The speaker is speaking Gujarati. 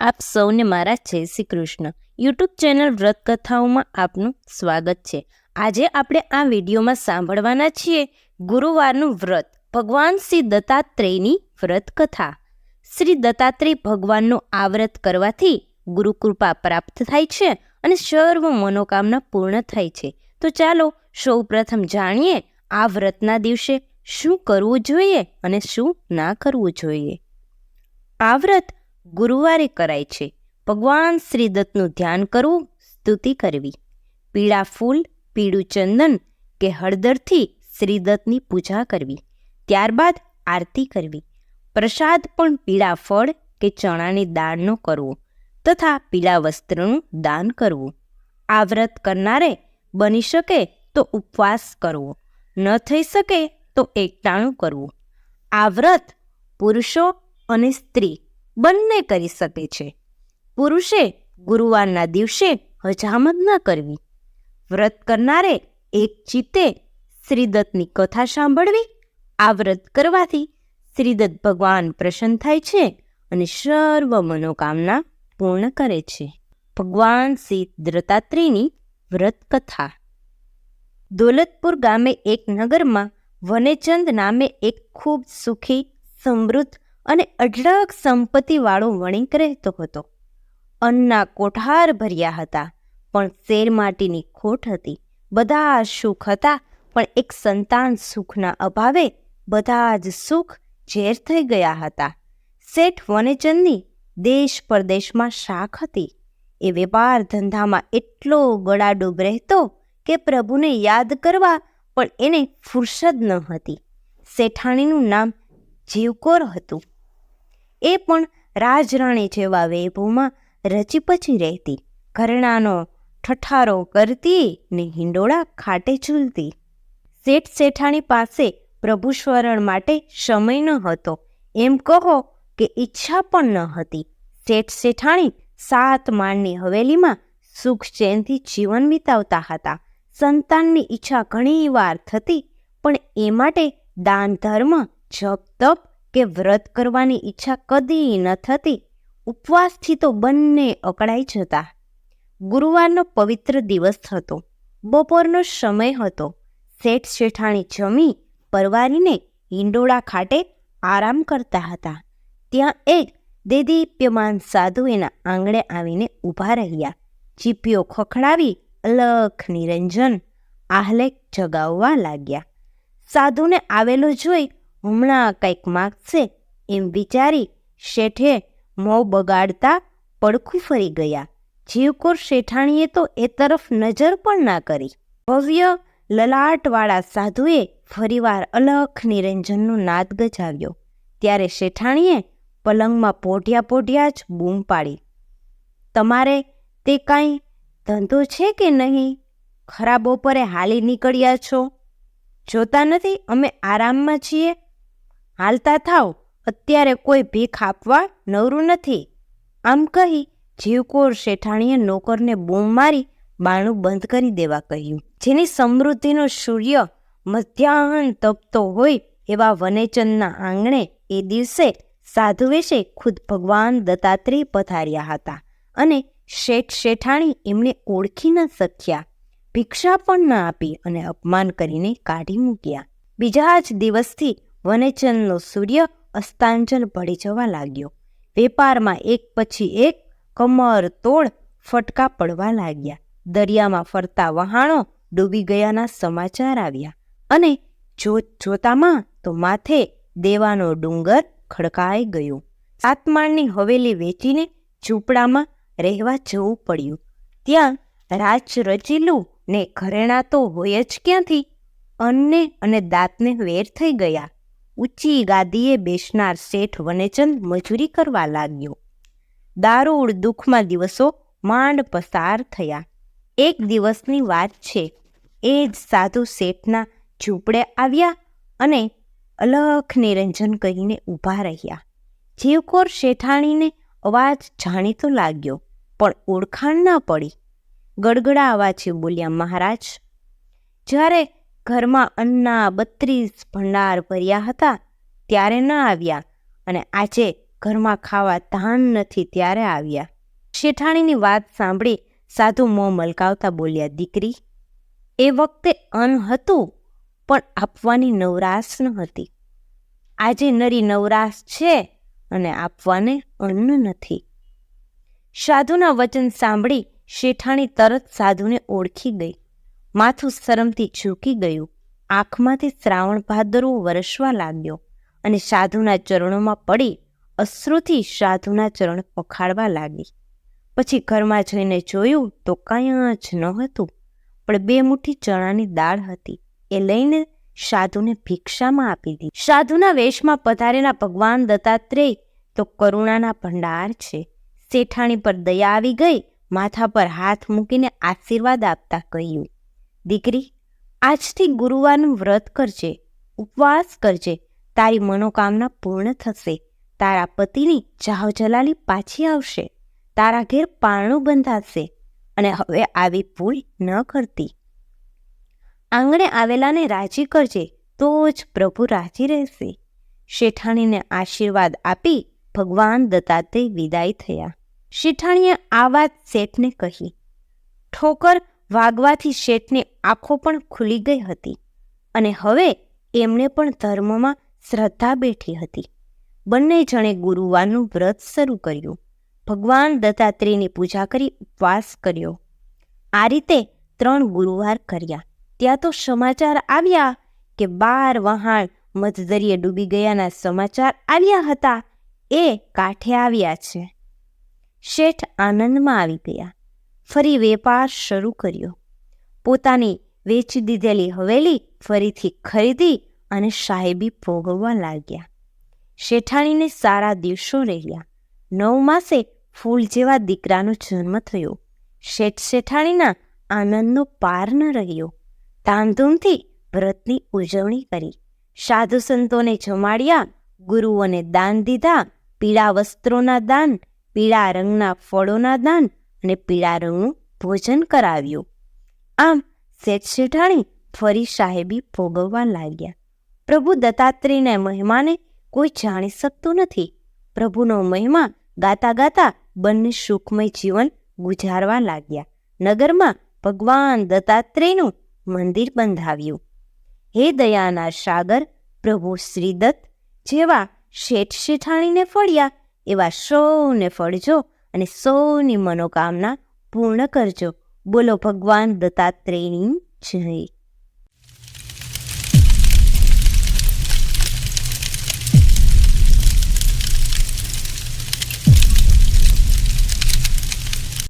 આપ સૌને મારા જય શ્રી કૃષ્ણ. યુટ્યુબ ચેનલ વ્રત કથાઓમાં આપનું સ્વાગત છે. આજે આપણે આ વિડીયોમાં સાંભળવાના છીએ ગુરુવારનું વ્રત, ભગવાન શ્રી દત્તાત્રેયની વ્રત કથા શ્રી દત્તાત્રેય ભગવાનનું આ વ્રત કરવાથી ગુરુકૃપા પ્રાપ્ત થાય છે અને સર્વ મનોકામના પૂર્ણ થાય છે. તો ચાલો સૌ પ્રથમ જાણીએ આ વ્રતના દિવસે શું કરવું જોઈએ અને શું ના કરવું જોઈએ. આ વ્રત ગુરુવારે કરાય છે. ભગવાન શ્રી દત્તનું ધ્યાન કરવું, સ્તુતિ કરવી. પીળા ફૂલ, પીળું ચંદન કે હળદરથી શ્રી દત્તની પૂજા કરવી. ત્યારબાદ આરતી કરવી. પ્રસાદ પણ પીળા ફળ કે ચણાની દાળનો કરવો તથા પીળા વસ્ત્રનું દાન કરવું. આ વ્રત કરનારે બની શકે તો ઉપવાસ કરવો. ન થઈ શકે તો એકટાણું કરવું. આ વ્રત પુરુષો અને સ્ત્રી બંને કરી શકે છે. પુરુષે ગુરુવારના દિવસે હજામત ન કરવી. વ્રત કરનારે એક ચિત્તે શ્રીદત્તની કથા સાંભળવી, આ વ્રત કરવાથી શ્રીદત્ત ભગવાન પ્રસન્ન થાય છે અને સર્વ મનોકામના પૂર્ણ કરે છે. ભગવાન શ્રી દત્તાત્રેયની વ્રત કથા દોલતપુર ગામે એક નગરમાં વનેચંદ નામે એક ખૂબ સુખી, સમૃદ્ધ અને અઢળક સંપત્તિવાળો વણિક રહેતો હતો. અન્નના કોઠાર ભર્યા હતા, પણ શેર માટીની ખોટ હતી. બધા સુખ હતા, પણ એક સંતાન સુખના અભાવે બધા જ સુખ ઝેર થઈ ગયા હતા. શેઠ વનેચંદની દેશ પરદેશમાં શાખ હતી. એ વેપાર ધંધામાં એટલો ગળાડૂબ રહેતો કે પ્રભુને યાદ કરવા પણ એને ફુરસદ ન હતી. શેઠાણીનું નામ જીવકોર હતું. એ પણ રાજરાણી જેવા વૈભવમાં રચીપચી રહેતી. ઘરણાનો ઠઠારો કરતી ને હિંડોળા ખાટે ઝૂલતી. શેઠ શેઠાણી પાસે પ્રભુસ્વરણ માટે સમય ન હતો. એમ કહો કે ઈચ્છા પણ ન હતી. શેઠ શેઠાણી સાત માળની હવેલીમાં સુખ ચેનથી જીવન વિતાવતા હતા. સંતાનની ઈચ્છા ઘણી વાર થતી, પણ એ માટે દાન ધર્મ જપ તપ કે વ્રત કરવાની ઈચ્છા કદી ન થતી, ઉપવાસથી તો બંને અકળાઈ જતા. ગુરુવારનો પવિત્ર દિવસ હતો. બપોરનો સમય હતો. શેઠ શેઠાણી જમી પરવારીને હિંડોળા ખાટે આરામ કરતા હતા. ત્યાં એક દેદીપ્યમાન સાધુ એના આંગણે આવીને ઊભા રહ્યા. ચીપીઓ ખખડાવી અલખ નિરંજન આહલેક જગાવવા લાગ્યા. સાધુને આવેલો જોઈ હમણાં કંઈક માગશે એમ વિચારી શેઠે મોં બગાડતા પડખું ફરી ગયા. જીવકોર શેઠાણીએ તો એ તરફ નજર પણ ના કરી. ભવ્ય લલાટવાળા સાધુએ ફરીવાર અલખ નિરંજનનું નાદ ગજાવ્યો. ત્યારે શેઠાણીએ પલંગમાં પોઢિયા પોઢિયા જ બૂમ પાડી. તમારે તે કાંઈ ધંધો છે કે નહીં? ખરા બપોરે હાલી નીકળ્યા છો? જોતા નથી અમે આરામમાં છીએ? હાલતા થાવ. અત્યારે કોઈ ભીખ આપવા નવરું નથી. આમ કહી જીવકોર શેઠાણીએ નોકરને બૂમ મારી બાણું બંધ કરી દેવા કહ્યું. જેની સમૃદ્ધિનો સૂર્ય મધ્યાહન તપતો હોય એવા વનેચંદના આંગણે એ દિવસે સાધુ વિશે ખુદ ભગવાન દત્તાત્રેય પધાર્યા હતા અને શેઠ શેઠાણી એમને ઓળખી ન શક્યા. ભિક્ષા પણ ન આપી અને અપમાન કરીને કાઢી મૂક્યા. બીજા જ દિવસથી વનેચંદનો સૂર્ય અસ્તાંજન પડી જવા લાગ્યો. વેપારમાં એક પછી એક કમર, તોડ ફટકા પડવા લાગ્યા. દરિયામાં ફરતા વહાણો ડૂબી ગયાના સમાચાર આવ્યા. અને જોત જોતામાં તો માથે દેવાનો ડુંગર ખડકાઈ ગયો. સાતમાળની હવેલી વેચીને ઝૂંપડામાં રહેવા જવું પડ્યું. ત્યાં રાજ રચેલું ને ઘરેણા તો હોય જ ક્યાંથી? અન્ને અને દાંતને વેર થઈ ગયા. ઊંચી ગાદીએ બેસનાર શેઠ વનેચંદ મજૂરી કરવા લાગ્યો. દારૂડ દુઃખમાં દિવસો માંડ પસાર થયા. એક દિવસની વાત છે, એ જ સાધુ શેઠના ઝૂંપડે આવ્યા અને અલખ નિરંજન કહીને ઊભા રહ્યા. જીવકોર શેઠાણીને અવાજ જાણીતો લાગ્યો, પણ ઓળખાણ ના પડી. ગડગડા અવાજે બોલ્યા, મહારાજ, જ્યારે ઘરમાં અન્ના બત્રીસ ભંડાર ભર્યા હતા ત્યારે ન આવ્યા અને આજે ઘરમાં ખાવા ધાન નથી ત્યારે આવ્યા. શેઠાણીની વાત સાંભળી સાધુ મોં મલકાવતા બોલ્યા, દીકરી, એ વખતે અન્ન હતું, પણ આપવાની નવરાશ ન હતી આજે નરી નવરાશ છે અને આપવાને અન્ન નથી. સાધુના વચન સાંભળી શેઠાણી તરત સાધુને ઓળખી ગઈ. માથું શરમથી ઝૂકી ગયું. આંખમાંથી શ્રાવણ ભાદરવો વરસવા લાગ્યો અને સાધુના ચરણોમાં પડી અશ્રુથી સાધુના ચરણ પખાડવા લાગી. પછી ઘરમાં જઈને જોયું તો કાંઈ જ ન હતું પણ બે મુઠ્ઠી ચણાની દાળ હતી. એ લઈને સાધુને ભિક્ષામાં આપી દીધી. સાધુના વેશમાં પધારેલા ભગવાન દત્તાત્રેય તો કરુણાના ભંડાર છે. શેઠાણી પર દયા આવી ગઈ, માથા પર હાથ મૂકીને આશીર્વાદ આપતા કહ્યું દીકરી, આજથી ગુરુવારનું વ્રત કરજે, ઉપવાસ કરજે, તારી મનોકામના પૂર્ણ થશે, તારા પતિની ચાહ જલાલી પાછી આવશે, તારા ઘેર પારણું બંધાશે અને હવે આવી ભૂલ ન કરતી. આંગણે આવેલાને રાજી કરજે, તો જ પ્રભુ રાજી રહેશે. શેઠાણીને આશીર્વાદ આપી ભગવાન દત્તાત્રેય વિદાય થયા. શેઠાણીએ આ વાત શેઠને કહી. ઠોકર વાગવાથી શેઠને આંખો પણ ખુલી ગઈ હતી અને હવે એમને પણ ધર્મમાં શ્રદ્ધા બેઠી હતી. બંને જણે ગુરુવારનું વ્રત શરૂ કર્યું. ભગવાન દત્તાત્રેયની પૂજા કરી ઉપવાસ કર્યો. આ રીતે ત્રણ ગુરુવાર કર્યા. ત્યાં તો સમાચાર આવ્યા કે બાર વહાણ મધદરિયે ડૂબી ગયાના સમાચાર આવ્યા હતા. એ કાંઠે આવ્યા છે. શેઠ આનંદમાં આવી ગયા. ફરી વેપાર શરૂ કર્યો. પોતાની વેચી દીધેલી હવેલી ફરીથી ખરીદી અને સાહેબી ભોગવવા લાગ્યા. શેઠાણીને સારા દિવસો રહ્યા. નવ માસે ફૂલ જેવા દીકરાનો જન્મ થયો. શેઠ શેઠાણીના આનંદનો પાર ન રહ્યો. ધામધૂમથી વ્રતની ઉજવણી કરી. સાધુ સંતોને જમાડ્યા, ગુરુઓને દાન દીધા, પીળા વસ્ત્રોના દાન, પીળા રંગના ફળોના દાન અને પીળા રંગનું ભોજન કરાવ્યું. આમ શેઠ શેઠાણી ફરી સાહેબી ભોગવવા લાગ્યા. પ્રભુ દત્તાત્રેયના મહિમાને કોઈ જાણી શકતું નથી. પ્રભુનો મહિમા ગાતા ગાતા બંને સુખમય જીવન ગુજારવા લાગ્યા. નગરમાં ભગવાન દત્તાત્રેયનું મંદિર બંધાવ્યું. હે દયાના સાગર, પ્રભુ શ્રીદત્ત, જેવા શેઠ શેઠાણીને ફળ્યા, એવા સૌને ફળજો. અને સૌની મનોકામના પૂર્ણ કરજો. બોલો ભગવાન દત્તાત્રેયની જય.